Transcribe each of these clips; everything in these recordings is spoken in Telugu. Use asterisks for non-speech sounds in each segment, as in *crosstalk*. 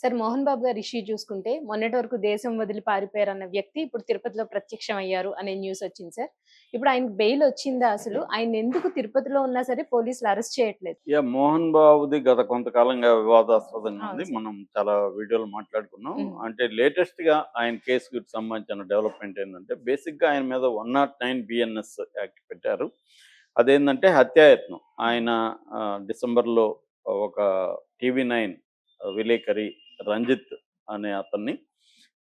సార్ మోహన్ బాబు గారి ఇష్యూ చూసుకుంటే మొన్నటి వరకు దేశం వదిలి పారిపోయారు అన్న వ్యక్తి ఇప్పుడు తిరుపతిలో ప్రత్యక్షం అయ్యారు అనే న్యూస్ వచ్చింది సార్. ఇప్పుడు ఆయనకు బెయిల్ వచ్చిందా అసలు? ఆయన ఎందుకు తిరుపతిలో ఉన్నా సరే పోలీసులు అరెస్ట్ చేయట్లేదు. యా మోహన్ బాబుది గత కొంతకాలంగా వివాదాస్పదంగా ఉంది. మనం చాలా వీడియోలు మాట్లాడుకున్నాం. అంటే లేటెస్ట్గా ఆయన కేసుకి సంబంధించిన డెవలప్మెంట్ ఏంటంటే బేసిక్గా ఆయన మీద one not nine BNS act పెట్టారు. అదేంటంటే హత్యాయత్నం ఆయన డిసెంబర్లో ఒక టీవీ నైన్ విలేకరి రంజిత్ అనే అతన్ని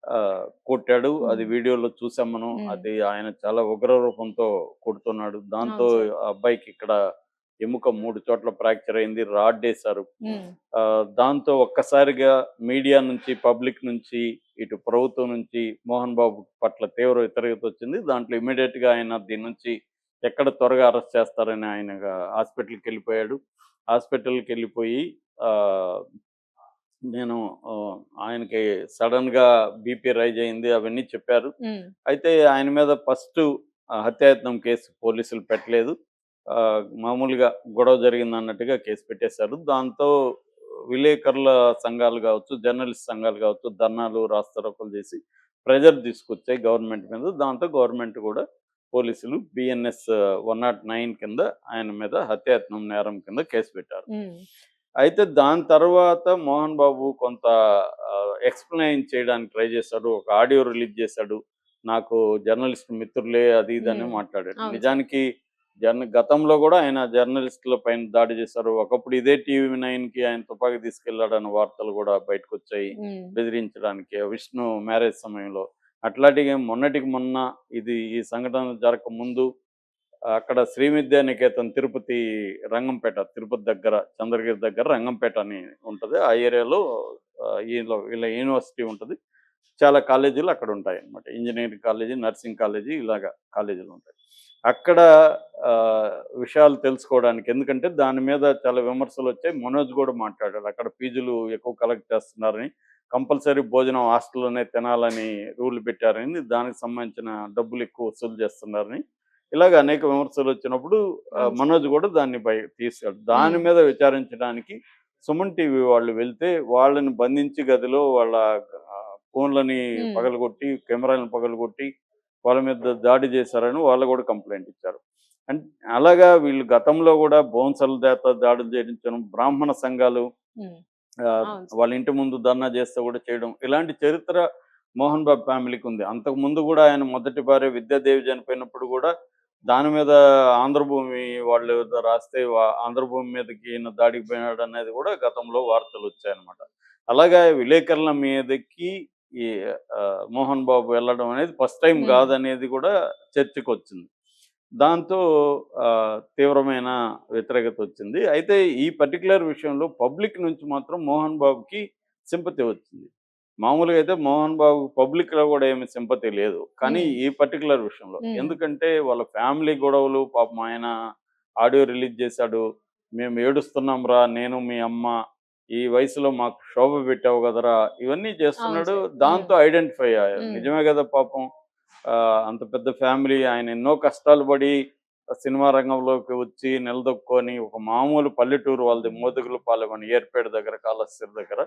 ఆ, కొట్టాడు. అది. వీడియోలో చూసాం మనం. అది ఆయన చాలా ఉగ్ర రూపంతో కొడుతున్నాడు. దాంతో అబ్బాయికి ఇక్కడ ఎముక మూడు చోట్ల ఫ్రాక్చర్ అయింది. రాడ్ వేశారు. దాంతో ఒక్కసారిగా మీడియా నుంచి పబ్లిక్ నుంచి ఇటు ప్రభుత్వం నుంచి మోహన్ బాబు పట్ల తీవ్ర వ్యతిరేకత వచ్చింది. దాంట్లో ఇమీడియట్గా ఆయన దీని నుంచి ఎక్కడ త్వరగా అరెస్ట్ చేస్తారని ఆయన హాస్పిటల్కి వెళ్ళిపోయాడు. హాస్పిటల్కి వెళ్ళిపోయి ఆ, నేను ఆయనకి సడన్గా బీపీ రైజ్ అయింది అవన్నీ చెప్పారు. అయితే ఆయన మీద ఫస్ట్ హత్యాయత్నం కేసు పోలీసులు పెట్టలేదు. మామూలుగా గొడవ జరిగింది అన్నట్టుగా కేసు పెట్టేశారు. దాంతో విలేకరుల సంఘాలు కావచ్చు జర్నలిస్ట్ సంఘాలు కావచ్చు ధర్నాలు రాస్తారోకలు చేసి ప్రెజర్ తీసుకొచ్చాయి గవర్నమెంట్ మీద. దాంతో గవర్నమెంట్ కూడా పోలీసులు బిఎన్ఎస్ వన్ నాట్ నైన్ కింద ఆయన మీద హత్యాయత్నం నేరం కింద కేసు పెట్టారు. అయితే దాని తర్వాత మోహన్ బాబు కొంత ఎక్స్ప్లెయిన్ చేయడానికి ట్రై చేశాడు ఒక ఆడియో రిలీజ్ చేశాడు. నాకు జర్నలిస్ట్ మిత్రులే అది ఇది అని Hmm. మాట్లాడాడు. నిజానికి జర్న గతంలో కూడా ఆయన జర్నలిస్టుల పైన దాడి చేశారు. ఒకప్పుడు ఇదే టీవీ నైన్కి ఆయన తుపాకీ తీసుకెళ్ళాడన్న వార్తలు కూడా బయటకు వచ్చాయి బెదిరించడానికి. విష్ణు మ్యారేజ్ సమయంలో. అట్లాంటిగా మొన్నటికి మొన్న ఇది ఈ సంఘటన జరగక ముందు అక్కడ శ్రీవిద్యా నికేతన్ తిరుపతి రంగంపేట తిరుపతి దగ్గర చంద్రగిరి దగ్గర రంగంపేట అని ఉంటుంది. ఆ ఏరియాలో ఈలో వీళ్ళ యూనివర్సిటీ ఉంటుంది. చాలా కాలేజీలు అక్కడ ఉంటాయి అన్నమాట. ఇంజనీరింగ్ కాలేజీ నర్సింగ్ కాలేజీ ఇలాగా కాలేజీలు ఉంటాయి. అక్కడ ఆ, విషయాలు తెలుసుకోవడానికి ఎందుకంటే దాని మీద చాలా విమర్శలు వచ్చాయి. మనోజ్ కూడా మాట్లాడాడు. అక్కడ ఫీజులు ఎక్కువ కలెక్ట్ చేస్తున్నారని కంపల్సరీ భోజనం హాస్టల్లోనే తినాలని రూల్ పెట్టారని దానికి సంబంధించిన డబ్బులు ఎక్కువ వసూలు చేస్తున్నారని ఇలాగ అనేక విమర్శలు వచ్చినప్పుడు. మనోజ్ కూడా దాన్ని బయ తీసుకెళ్ళాడు దాని. మీద విచారించడానికి సుమన్ టీవీ వాళ్ళు వెళ్తే వాళ్ళని బంధించి గదిలో వాళ్ళ ఫోన్లని. పగలగొట్టి కెమెరాలను పగలగొట్టి వాళ్ళ మీద దాడి చేశారని వాళ్ళు కూడా కంప్లైంట్ ఇచ్చారు అంటే అలాగా వీళ్ళు గతంలో కూడా బోన్సల దేత దాడులు చేయించడం బ్రాహ్మణ సంఘాలు. వాళ్ళ ఇంటి ముందు ధర్నా చేస్తే కూడా చేయడం ఇలాంటి చరిత్ర మోహన్ బాబు ఫ్యామిలీకి ఉంది అంతకు ముందు కూడా ఆయన మొదటి భార్య విద్యాదేవి చనిపోయినప్పుడు కూడా దాని మీద ఆంధ్రభూమి వాళ్ళు రాస్తే ఆంధ్రభూమి మీదకి ఈయన దాడికి పోయినాడు అనేది కూడా గతంలో వార్తలు వచ్చాయన్నమాట. అలాగే విలేకరుల మీదకి ఈ మోహన్ బాబు వెళ్ళడం అనేది ఫస్ట్ టైం. కాదనేది కూడా చర్చకు వచ్చింది దాంతో తీవ్రమైన వ్యతిరేకత వచ్చింది. అయితే ఈ పర్టికులర్ విషయంలో పబ్లిక్ నుంచి మాత్రం మోహన్ బాబుకి సింపతి వచ్చింది. మామూలుగా అయితే మోహన్ బాబు పబ్లిక్లో కూడా ఏమి సింపతి లేదు. కానీ. ఈ పర్టికులర్ విషయంలో. ఎందుకంటే వాళ్ళ ఫ్యామిలీ గొడవలు పాపం ఆయన ఆడియో రిలీజ్ చేశాడు. మేము ఏడుస్తున్నాం రా నేను మీ అమ్మ. ఈ వయసులో మాకు శోభ పెట్టావు కదరా. ఇవన్నీ చేస్తున్నాడు. దాంతో ఐడెంటిఫై అయ్యారు. నిజమే కదా పాపం. అంత పెద్ద ఫ్యామిలీ ఆయన ఎన్నో కష్టాలు పడి సినిమా రంగంలోకి వచ్చి నిలదొక్కుని ఒక మామూలు పల్లెటూరు వాళ్ళది మోదుగుల పాలెమని ఏర్పేట దగ్గర కాళహస్తి దగ్గర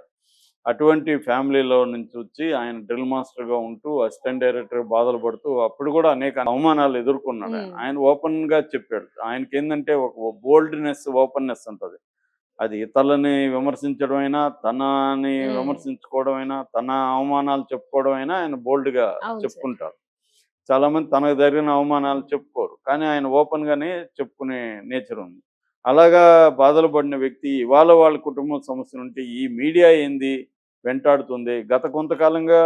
అటువంటి ఫ్యామిలీలో నుంచి వచ్చి ఆయన డ్రిల్ మాస్టర్గా ఉంటూ అసిస్టెంట్ డైరెక్టర్ బాధలు పడుతూ అప్పుడు కూడా అనేక అవమానాలు ఎదుర్కొన్నాడు ఆయన. Hmm. ఆయన ఓపెన్గా చెప్పాడు ఆయనకి ఏంటంటే ఒక బోల్డ్నెస్ ఓపెన్నెస్ ఉంటది అది ఇతరులని విమర్శించడం అయినా తనని. విమర్శించుకోవడం అయినా తన అవమానాలు చెప్పుకోవడం అయినా ఆయన బోల్డ్గా అవును సార్. చెప్పుకుంటారు చాలా మంది తనకు జరిగిన అవమానాలు చెప్పుకోరు కానీ ఆయన ఓపెన్ గానే చెప్పుకునే నేచర్ ఉంది అలాగా బాధలు పడిన వ్యక్తి ఇవాళ వాళ్ళ కుటుంబ సమస్య ఉంటే ఈ మీడియా ఏంది? వెంటాడుతుంది. గత కొంతకాలంగా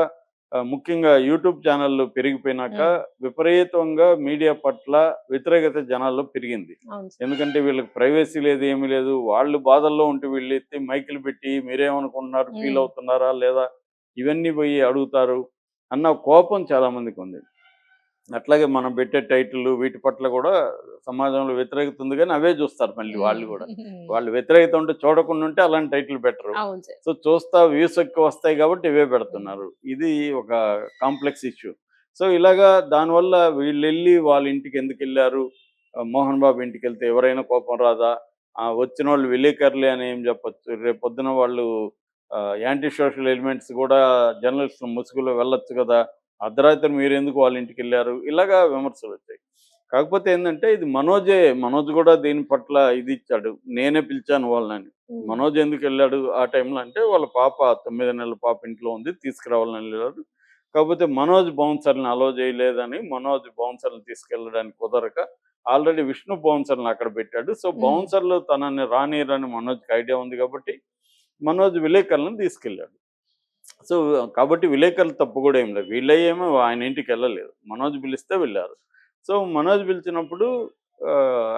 ముఖ్యంగా యూట్యూబ్ ఛానళ్ళు పెరిగిపోయినాక విపరీతంగా మీడియా పట్ల వ్యతిరేకత జనాల్లో పెరిగింది. ఎందుకంటే వీళ్ళకి ప్రైవసీ లేదు ఏమీ లేదు. వాళ్ళు బాధల్లో ఉంటే వీళ్ళు ఎత్తి మైకులు పెట్టి మీరేమనుకుంటున్నారు? ఫీల్. అవుతున్నారా? లేదా? ఇవన్నీ పోయి అడుగుతారు అన్న కోపం చాలా మందికి ఉంది. అట్లాగే మనం పెట్టే టైటిల్ వీటి పట్ల కూడా సమాజంలో వ్యతిరేకత ఉంది కానీ అవే చూస్తారు మళ్ళీ వాళ్ళు కూడా. *laughs* వాళ్ళు వ్యతిరేకత ఉంటే చూడకుండా ఉంటే అలాంటి టైటిల్ పెట్టరు. సో చూస్తా వ్యూస్ ఎక్కువ వస్తాయి కాబట్టి ఇవే పెడుతున్నారు. ఇది ఒక కాంప్లెక్స్ ఇష్యూ. సో ఇలాగా దానివల్ల వీళ్ళు వెళ్ళి వాళ్ళ ఇంటికి ఎందుకు వెళ్ళారు? మోహన్ బాబు ఇంటికి వెళ్తే ఎవరైనా కోపం రాదా? ఆ, వచ్చిన వాళ్ళు విలేకరులే అని ఏం చెప్పొచ్చు? రేపు పొద్దున వాళ్ళు యాంటీ సోషల్ ఎలిమెంట్స్ కూడా జర్నలిస్ట్ ముసుగులో వెళ్ళొచ్చు కదా? అర్ధరాత్రి మీరు ఎందుకు వాళ్ళ ఇంటికి వెళ్ళారు? ఇలాగా విమర్శలు వచ్చాయి. కాకపోతే ఏంటంటే ఇది మనోజే మనోజ్ కూడా దీని పట్ల ఇది ఇచ్చాడు. నేనే పిలిచాను వాళ్ళని. మనోజ్ ఎందుకు వెళ్ళాడు ఆ టైంలో అంటే వాళ్ళ పాప తొమ్మిది నెలల పాప ఇంట్లో ఉంది తీసుకురావాలని వెళ్ళాడు. కాకపోతే మనోజ్ బౌన్సర్ని అలో చేయలేదని మనోజ్ బౌన్సర్ని తీసుకెళ్ళడానికి కుదరక ఆల్రెడీ విష్ణు బౌన్సర్ని అక్కడ పెట్టాడు. సో. బౌన్సర్లు తనని రానిరని మనోజ్కి ఐడియా ఉంది కాబట్టి మనోజ్ విలేకరులను తీసుకెళ్ళాడు. సో కాబట్టి విలేకరులు తప్పు కూడా ఏం లేదు. వీళ్ళేమో ఆయన ఇంటికి వెళ్ళలేదు. మనోజ్ పిలిస్తే వెళ్ళారు. సో మనోజ్ పిలిచినప్పుడు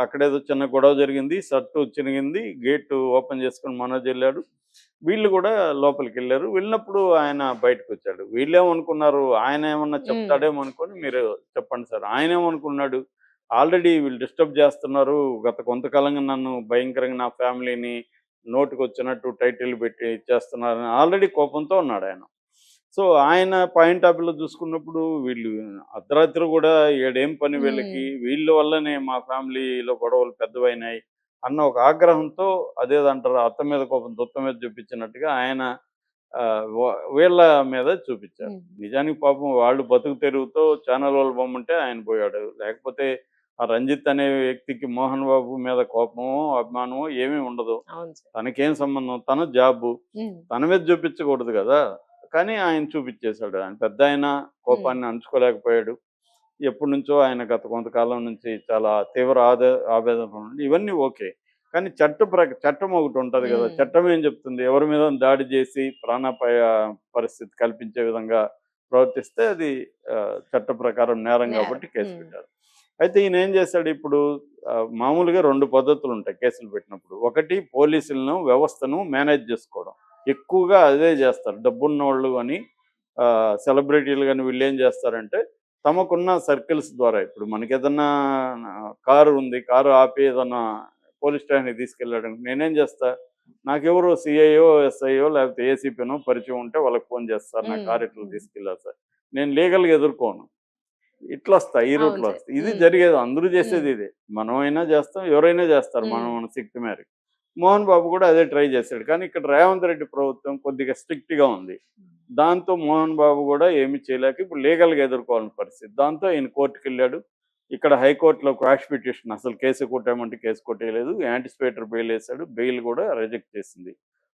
అక్కడేదో చిన్న గొడవ జరిగింది షర్టు చిరిగింది గేట్ ఓపెన్ చేసుకుని మనోజ్ వెళ్ళాడు. వీళ్ళు కూడా లోపలికి వెళ్ళారు. వెళ్ళినప్పుడు ఆయన బయటకు వచ్చాడు. వీళ్ళేమనుకున్నారు? ఆయన ఏమన్నా చెప్తాడేమో అనుకొని మీరు చెప్పండి సార్. ఆయన ఏమనుకున్నాడు? ఆల్రెడీ వీళ్ళు డిస్టర్బ్ చేస్తున్నారు. గత కొంతకాలంగా నన్ను భయంకరంగా నా ఫ్యామిలీని నోటుకు వచ్చినట్టు టైటిల్ పెట్టి చేస్తున్నారని ఆల్రెడీ కోపంతో ఉన్నాడు ఆయన. సో ఆయన పాయింట్ ఆఫ్ వ్యూలో చూసుకున్నప్పుడు వీళ్ళు అర్ధరాత్రి కూడా ఏడేం పని వీళ్ళకి వీళ్ళ వల్లనే మా ఫ్యామిలీలో గొడవలు పెద్దవైనాయి అన్న ఒక ఆగ్రహంతో అదేదంటారు అత్త మీద కోపం దుత్త మీద చూపించినట్టుగా ఆయన వీళ్ళ మీద చూపించారు. నిజానికి పాపం వాళ్ళు బతుకు తెరుగుతో ఛానల్ వాళ్ళు బొమ్మంటే ఆయన పోయాడు. లేకపోతే ఆ రంజిత్ అనే వ్యక్తికి మోహన్ బాబు మీద కోపమో అభిమానమో ఏమీ ఉండదు. తనకేం సంబంధం? తన జాబు. తన మీద చూపించకూడదు కదా. కానీ ఆయన చూపించేశాడు. ఆయన పెద్ద ఆయన కోపాన్ని అంచుకోలేకపోయాడు. ఎప్పటి నుంచో ఆయన గత కొంతకాలం నుంచి చాలా తీవ్ర ఆదే ఆవేదన ఇవన్నీ ఓకే. కానీ చట్ట చట్టం ఒకటి ఉంటుంది కదా. చట్టం ఏం చెప్తుంది? ఎవరి మీద దాడి చేసి ప్రాణాపాయ పరిస్థితి కల్పించే విధంగా ప్రవర్తిస్తే అది చట్ట ప్రకారం నేరం. కాబట్టి కేసు. పెట్టారు. అయితే ఈయన ఏం చేశాడు ఇప్పుడు? మామూలుగా రెండు పద్ధతులు ఉంటాయి కేసులు పెట్టినప్పుడు. ఒకటి పోలీసులను వ్యవస్థను మేనేజ్ చేసుకోవడం. ఎక్కువగా అదే చేస్తారు. డబ్బున్న వాళ్ళు కానీ సెలబ్రిటీలు కానీ వీళ్ళు ఏం చేస్తారంటే తమకున్న సర్కిల్స్ ద్వారా ఇప్పుడు మనకి ఏదన్నా కారు ఉంది కారు ఆపి ఏదన్నా పోలీస్ స్టేషన్కి తీసుకెళ్ళాడు నేనేం చేస్తా? నాకెవరు సిఐఓ ఎస్ఐఓ లేకపోతే ఏసీపీనో పరిచయం ఉంటే వాళ్ళకి ఫోన్ చేస్తారు నా. కారు ఇట్లా తీసుకెళ్ళారు సార్? నేను లీగల్గా ఎదుర్కోను. ఇట్లా వస్తా ఈ రూట్లో అవును. సార్. వస్తా ఇది. జరిగేది అందరూ చేసేది ఇదే. మనమైనా చేస్తాం ఎవరైనా చేస్తారు మనం. మన శక్తి మేరకు మోహన్ బాబు కూడా అదే ట్రై చేశాడు. కానీ ఇక్కడ రేవంత్ రెడ్డి ప్రభుత్వం కొద్దిగా strict గా ఉంది దాంతో మోహన్ బాబు కూడా ఏమి చేయలేక ఇప్పుడు లీగల్గా ఎదుర్కోవాలని పరిస్థితి. దాంతో ఆయన కోర్టుకి వెళ్ళాడు ఇక్కడ హైకోర్టులో క్వాష్ పిటిషన్ అసలు కేసు కొట్టామంటే కేసు కొట్టేయలేదు. యాంటిసిపేటర్ బెయిల్ వేశాడు. బెయిల్ కూడా రిజెక్ట్ చేసింది.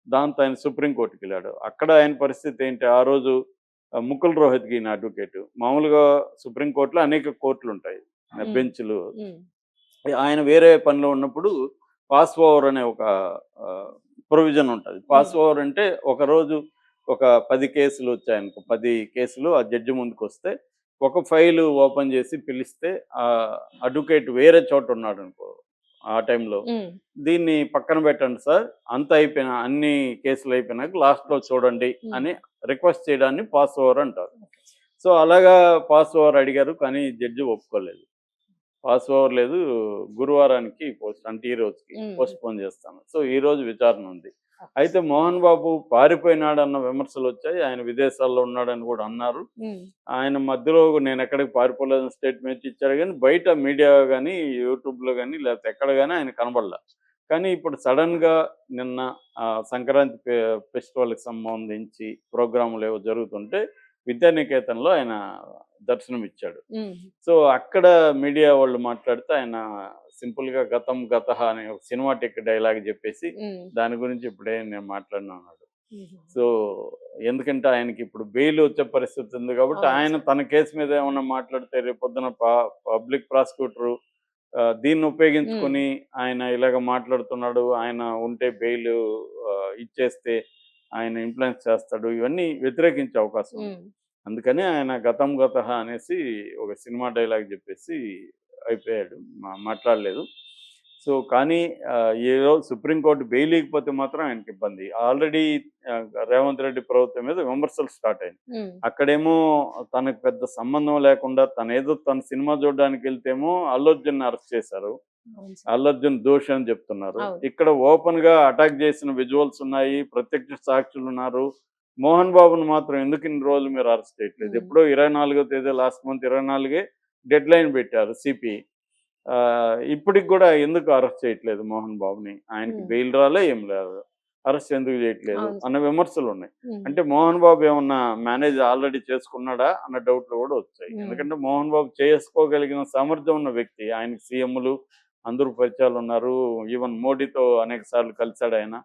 దాంతో ఆయన సుప్రీంకోర్టుకి వెళ్ళాడు అక్కడ ఆయన పరిస్థితి ఏంటి? ఆ రోజు ముకుల్ రోహిత్ ఈయన అడ్వకేట్. మామూలుగా సుప్రీంకోర్టులో అనేక కోర్టులు ఉంటాయి. బెంచ్లు. ఆయన వేరే పనిలో ఉన్నప్పుడు పాస్ ఓవర్ అనే ఒక ప్రొవిజన్ ఉంటుంది. పాస్ ఓవర్ అంటే ఒక రోజు ఒక పది కేసులు వచ్చాయనుకో పది కేసులు ఆ జడ్జి ముందుకు వస్తే ఒక ఫైల్ ఓపెన్ చేసి పిలిస్తే ఆ అడ్వకేట్ వేరే చోట ఉన్నాడు అనుకో ఆ టైంలో. దీన్ని పక్కన పెట్టండి సార్. అంత అయిపోయిన అన్ని కేసులు అయిపోయినాక లాస్ట్లో చూడండి Hmm. అని రిక్వెస్ట్ చేయడాన్ని పాస్ ఓవర్ అంటారు సో అలాగా పాస్ ఓవర్ అడిగారు కానీ జడ్జి ఒప్పుకోలేదు. పాస్ ఓవర్ లేదు గురువారానికి పోస్ట్ అంటే ఈ రోజుకి. పోస్ట్ పోన్ చేస్తాను. సో ఈ రోజు విచారణ ఉంది. అయితే మోహన్ బాబు పారిపోయినాడన్న విమర్శలు వచ్చాయి ఆయన విదేశాల్లో ఉన్నాడని కూడా అన్నారు. ఆయన మధ్యలో నేను ఎక్కడికి పారిపోలేదని స్టేట్మెంట్ ఇచ్చారు కానీ బయట మీడియా కానీ యూట్యూబ్లో కానీ లేకపోతే ఎక్కడ కానీ ఆయన కనబడలే. కానీ ఇప్పుడు సడన్గా నిన్న సంక్రాంతి ఫెస్టివల్కి సంబంధించి ప్రోగ్రాములు ఏవో జరుగుతుంటే విద్యానికేతన్లో ఆయన దర్శనం ఇచ్చాడు సో అక్కడ మీడియా వాళ్ళు మాట్లాడితే ఆయన సింపుల్గా గతం గత అనే ఒక సినిమాటిక్ డైలాగ్ చెప్పేసి దాని గురించి ఇప్పుడే నేను మాట్లాడినా అన్నాడు. ఉమ్, సో ఎందుకంటే ఆయనకి ఇప్పుడు బెయిల్ వచ్చే పరిస్థితి ఉంది కాబట్టి ఆయన తన కేసు మీద ఏమన్నా మాట్లాడితే రేపు పొద్దున పబ్లిక్ ప్రాసిక్యూటర్ దీన్ని ఉపయోగించుకొని ఆయన ఇలాగ మాట్లాడుతున్నాడు ఆయన ఉంటే బెయిల్ ఇచ్చేస్తే ఆయన ఇన్ఫ్లుయెన్స్ చేస్తాడు ఇవన్నీ వ్యతిరేకించే అవకాశం అందుకని ఆయన గతం గత అనేసి ఒక సినిమా డైలాగ్ చెప్పేసి అయిపోయాడు. మాట్లాడలేదు. సో కానీ రోజు సుప్రీంకోర్టు బెయిల్ ఇకపోతే మాత్రం ఆయనకి ఇబ్బంది. ఆల్రెడీ రేవంత్ రెడ్డి ప్రభుత్వం మీద విమర్శలు స్టార్ట్ అయింది అక్కడేమో తనకు పెద్ద సంబంధం లేకుండా తన ఏదో తన సినిమా చూడడానికి వెళ్తేమో అల్లర్జున్ అరెస్ట్ చేశారు. అల్లర్జున్ దోషి అని చెప్తున్నారు. ఇక్కడ ఓపెన్గా అటాక్ చేసిన విజువల్స్ ఉన్నాయి. ప్రత్యక్ష సాక్షులు ఉన్నారు. మోహన్ బాబును మాత్రం ఎందుకు ఇన్ని రోజులు మీరు అరెస్ట్ చేయట్లేదు. ఎప్పుడో ఇరవై నాలుగో తేదీ లాస్ట్ మంత్ ఇరవై నాలుగే డెడ్ లైన్ పెట్టారు సిపి ఇప్పటికి కూడా ఎందుకు అరెస్ట్ చేయట్లేదు మోహన్ బాబుని ఆయనకి. బెయిల్ రాలే ఏం లేదు అరెస్ట్ ఎందుకు చేయట్లేదు. అన్న విమర్శలు ఉన్నాయి. అంటే మోహన్ బాబు ఏమన్నా మేనేజ్ ఆల్రెడీ చేసుకున్నాడా అన్న డౌట్లు కూడా వచ్చాయి. ఎందుకంటే మోహన్ బాబు చేసుకోగలిగిన సామర్థ్యం ఉన్న వ్యక్తి ఆయనకి సీఎంలు అందరూ పరిచయాలు ఉన్నారు ఈవెన్ మోడీతో అనేక సార్లు కలిశాడు ఆయన